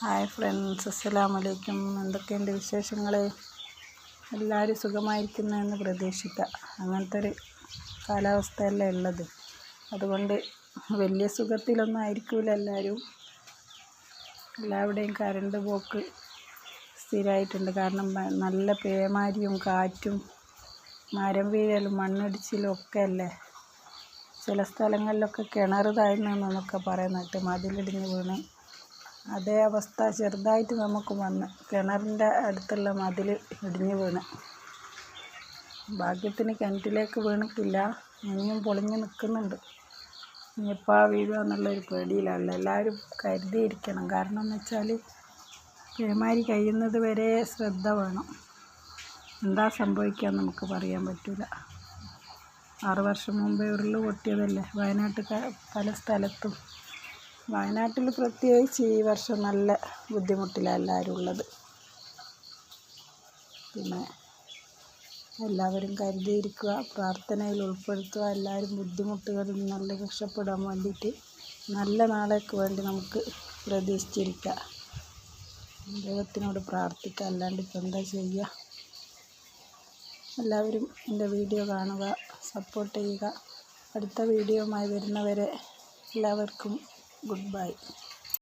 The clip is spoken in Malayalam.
ഹായ് ഫ്രണ്ട്സ് അസ്സലാമു അലൈക്കും എന്തൊക്കെയുണ്ട് വിശേഷങ്ങൾ എല്ലാവരും സുഖമായിരിക്കുന്നതെന്ന് പ്രതീക്ഷിക്കാം. അങ്ങനത്തെ ഒരു കാലാവസ്ഥയല്ലേ ഉള്ളത്. അതുകൊണ്ട് വലിയ സുഖത്തിലൊന്നും ആയിരിക്കില്ല എല്ലാവരും എല്ലാവിടെയും കരണ്ട് പോക്ക് സ്ഥിരമായിട്ടുണ്ട് കാരണം നല്ല പേമാരിയും കാറ്റും മരം വീഴലും മണ്ണിടിച്ചിലും ഒക്കെ അല്ലേ ചില സ്ഥലങ്ങളിലൊക്കെ കിണർ താഴ്ന്നെന്നൊക്കെ പറയുന്നിട്ട് മതിലിടിഞ്ഞ് വീണ്. അതേ അവസ്ഥ ചെറുതായിട്ട് നമുക്ക് വന്ന് കിണറിന്റെ അടുത്തുള്ള മതിൽ ഇടിഞ്ഞു വീണ്. ഭാഗ്യത്തിന് കിണറ്റിലേക്ക് വീണിട്ടില്ല. ഇനിയും പൊളിഞ്ഞു നിൽക്കുന്നുണ്ട്. ഇനിയിപ്പോൾ വീഴുക എന്നുള്ളൊരു പേടിയിലാണ് എല്ലാവരും കരുതിയിരിക്കണം. കാരണം എന്ന് വെച്ചാൽ പേമാരി കഴിയുന്നത് വരെ ശ്രദ്ധ വേണം. എന്താ സംഭവിക്കുക നമുക്ക് പറയാൻ പറ്റില്ല ആറ് വർഷം മുമ്പേ ഉരുൾ പൊട്ടിയതല്ലേ? വയനാട്ടിൽ പല സ്ഥലത്തും. വയനാട്ടിൽ പ്രത്യേകിച്ച് ഈ വർഷം നല്ല ബുദ്ധിമുട്ടിലാണ് എല്ലാവരും ഉള്ളത്. പിന്നെ എല്ലാവരും കരുതിയിരിക്കുക പ്രാർത്ഥനയിൽ ഉൾപ്പെടുത്തുക എല്ലാവരും ബുദ്ധിമുട്ടുകളിൽ നല്ല രക്ഷപ്പെടാൻ വേണ്ടിയിട്ട് നല്ല നാളേക്ക് വേണ്ടി നമുക്ക് പ്രതീക്ഷിച്ചിരിക്കുക. ദൈവത്തിനോട് പ്രാർത്ഥിക്കുക അല്ലാണ്ട് ഇപ്പം എന്താ ചെയ്യുക എല്ലാവരും എന്റെ വീഡിയോ കാണുക സപ്പോർട്ട് ചെയ്യുക. അടുത്ത വീഡിയോയുമായി വരുന്നവരെ എല്ലാവർക്കും goodbye.